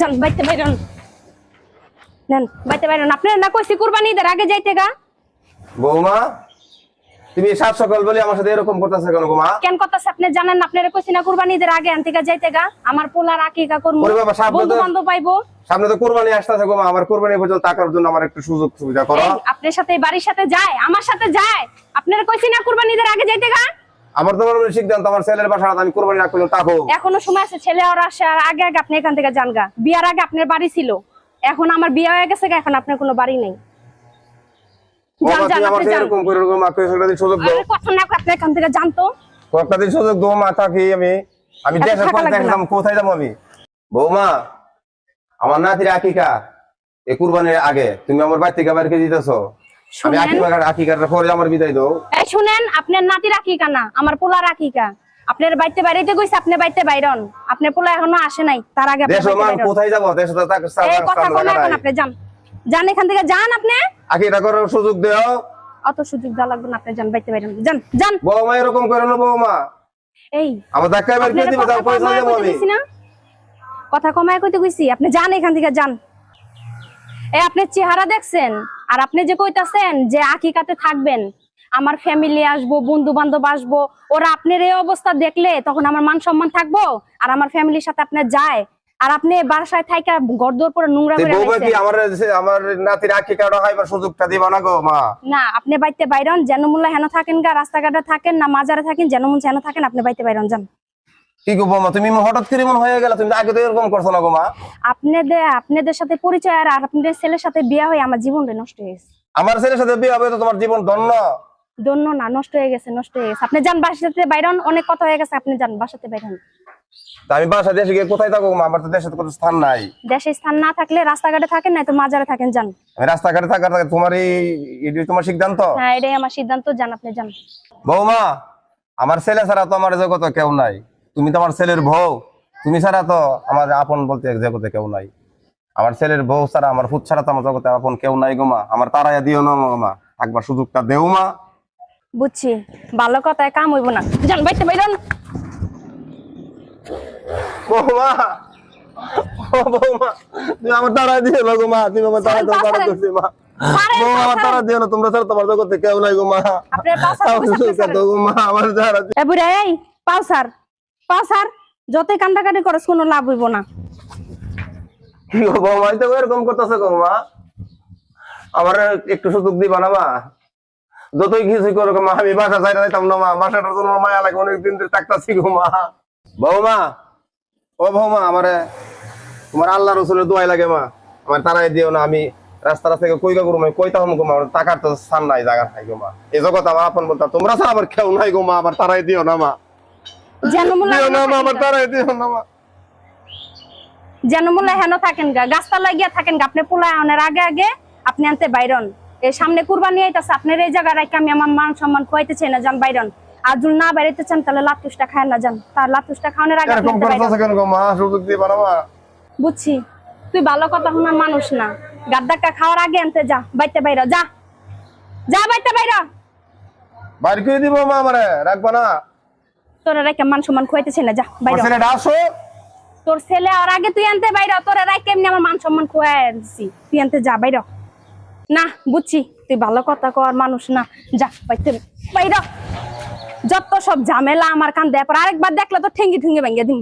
যান বাইতে বাইরন নেন বাইতে বাইরন আপনার না কইছি কুরবানি ঈদের আগে যাইতে গা। বৌমা তুমি সাত সকাল বলে আমার সাথে এরকম করতেছে কেন গো মা কেন কথা আপনি জানেন না আপনারা কইছি না কুরবানি ঈদের আগে আনতে গা যাইতে গা। আমার পোলার আকিকা করব ওরে বাবা, সাবধানে। বন্ধু বান্ধব পাইবো। সামনে তো কোরবানি আসতেছে গো মা আমার কোরবানি পর্যন্ত টাকার জন্য আমার একটু সুযোগ সুবিধা করো আপনার সাথে এই বাড়ির সাথে যায় আমার সাথে যায়। আপনারা কইছি না কুরবানি ঈদের আগে যাইতে গা। আমার তো হয় সিদ্ধান্ত আমার ছেলের বাসা আমি কোরবানি না করলে তাকো এখনও সময় আছে ছেলে আর আসে আর আগে আগে আপনি এখান থেকে যান গা। বিয়ার আগে আপনার বাড়ি ছিল। এখন আমার বিয়ে হয়ে গেছে এখন আপনার কোনো বাড়ি নেই। বৌমা আমার নাতির আকিকা এই কুরবানির আগে। তুমি আমার বাড়ি থেকে বাইরে দিতেছো। আমি শুনেন। আকিকার আকিকার পরে আমার বিদায় দাও। এই শুনেন আপনার নাতি আমার পোলা আপনার বাড়িতে বাইরেতে কইছে আপনি বাড়িতে বাইরন। আপনার পোলা এখনও আসে নাই তার আগে দেশ মান কোথায় যাব? দেশে তো তাকে এই কথা এখন আপনি যান। যান এখান থেকে যান আপনি। আকিকা করার সুযোগ দেও। অত সুযোগ দেওয়া লাগবে না আপনি যান বাড়িতে বাইরন। যান যান। বৌমা এরকম করে না বৌমা। এই আমার ধাক্কায় বের করে দিবে কথা পয়সা কমায় কইতে আমি। কথা কমায় কইতে কইছি আপনি যান এখান থেকে যান। এই আপনি চেহারা দেখছেন? আর আপনি যে কইতাছেন যে আকিকাতে থাকবেন আমার ফ্যামিলি আসব বন্ধু বান্ধব আসব ওরা আপনার এই অবস্থা দেখলে তখন আমার মান সম্মান থাকব আর আমার ফ্যামিলির সাথে আপনার যায়। আর আপনি বাসায় থাইকা গড়দোর পরে নোংরা করে রাখছেন। আমার আমার নাতির আকিকাটা হইবার সুযোগটা দিবা না গো মা। না আপনি বাইতে বাইরন যেন হেন থাকেন গা রাস্তাঘাটে থাকেন না মাজারে থাকেন যেন মন থাকেন আপনি বাইতে বাইরন যান। কি গো বৌমা তুমি হঠাৎ করে হয়ে গেল? তুমি তো আগে তো এরকম করছ না গো আপনাদের আপনাদের সাথে পরিচয় আর আপনাদের ছেলের সাথে বিয়ে হয়ে আমার জীবনটা নষ্ট আমার ছেলের সাথে বিয়ে হবে তো তোমার জীবন ধন্য? দন্য না নষ্ট হয়ে গেছে নষ্ট হয়ে গেছে। আপনি যান বাসাতে বাইরন অনেক কথা হয়ে গেছে আপনি যান বাসাতে বাইরন। তা আমি বাসা দেশে গিয়ে কোথায় থাকব মা? আমার তো দেশে কোনো স্থান নাই। দেশে স্থান না থাকলে রাস্তাঘাটে থাকেন না তো মাজারে থাকেন যান। আমি রাস্তাঘাটে থাকার তোমার এই তোমার সিদ্ধান্ত? হ্যাঁ এটাই আমার সিদ্ধান্ত যান আপনি যান। বৌমা আমার ছেলে ছাড়া তো আমার জগতে কেউ নাই। তুমি তো আমার ছেলের বউ। তুমি ছাড়া তো আমার আপন বলতে এক জগতে কেউ নাই। আমার ছেলের বউ ছাড়া আমার ফুট ছাড়া তো আমার জগতে আপন কেউ নাই গো মা। আমার তারাইয়া দিও না মা একবার সুযোগটা দেও মা। বুঝছি। ভালো কথায় কাম হইব না। যান বাইতে বাইরন বৌমা ও বৌমা তুমি আমার তারাই দিও না গো মা। তুমি আমার তারা করছি মা। বৌমা আমার তারা দিও না তোমরা ছাড়া তোমার জগতে কেউ নাই গো মা। আপনার দাও গো মা আমার তারা এ পাও স্যার পাও স্যার যতই কান্দাকাটি করস কোনো লাভ হইব না। তো এরকম গো মা আমার একটু সুযোগ যতই করো মা, আমি বাসা চাই যাইতাম না, মা। জন্য মায়া লাগে ধরে মা। ও তোমার আল্লাহ রসুলের দোয়াই লাগে, মা। আমার তারাই দিও না, আমি রাস্তা রাস্তা করব আমি কইতা হম গো মা, টাকার তো স্থান নাই, জায়গা নাই গো মা। এই জগৎ আমার আপন বলতা, তোমরা ছাড়া আবার কেউ নাই গো মা আবার তারাই দিও না, মা। হেন থাকেন গা। গাছতলা গিয়া গা। আপনি পোলা আনার আগে আগে আপনি আনতে বাইরন। এই সামনে কুরবানি আইতাছে আপনার এই জায়গা রাখে আমি আমার মান সম্মান খুয়াইতে চাই না যান বাইরন। আর যদি না বাইরেতে চান তাহলে লাতুসটা খায় না যান। তার লাতুসটা খাওয়ানোর আগে বুঝছি। তুই ভালো কথা শোনার মানুষ না। গাদ্দাক্কা খাওয়ার আগে আনতে যা বাইতে বাইর। যা। যা বাইতে বাইর। বাইর করে দিব মা আমারে। রাখবা না? তোরা রেখে মান সম্মান খুয়াইতেছে না যা বাইর ছেলেটা আসো। তোর ছেলে আর আগে তুই আনতে বাইর তোরা এমনি আমার মান সম্মান খুয়াই দিছি। তুই আনতে যা বাইর না বুঝছি তুই ভালো কথা কর মানুষ না যা বাইতে বাইর যত সব ঝামেলা আমার কান দেয় পর আরেকবার দেখলে তো ঠেঙ্গি ঠুঙ্গি ভেঙে দিম।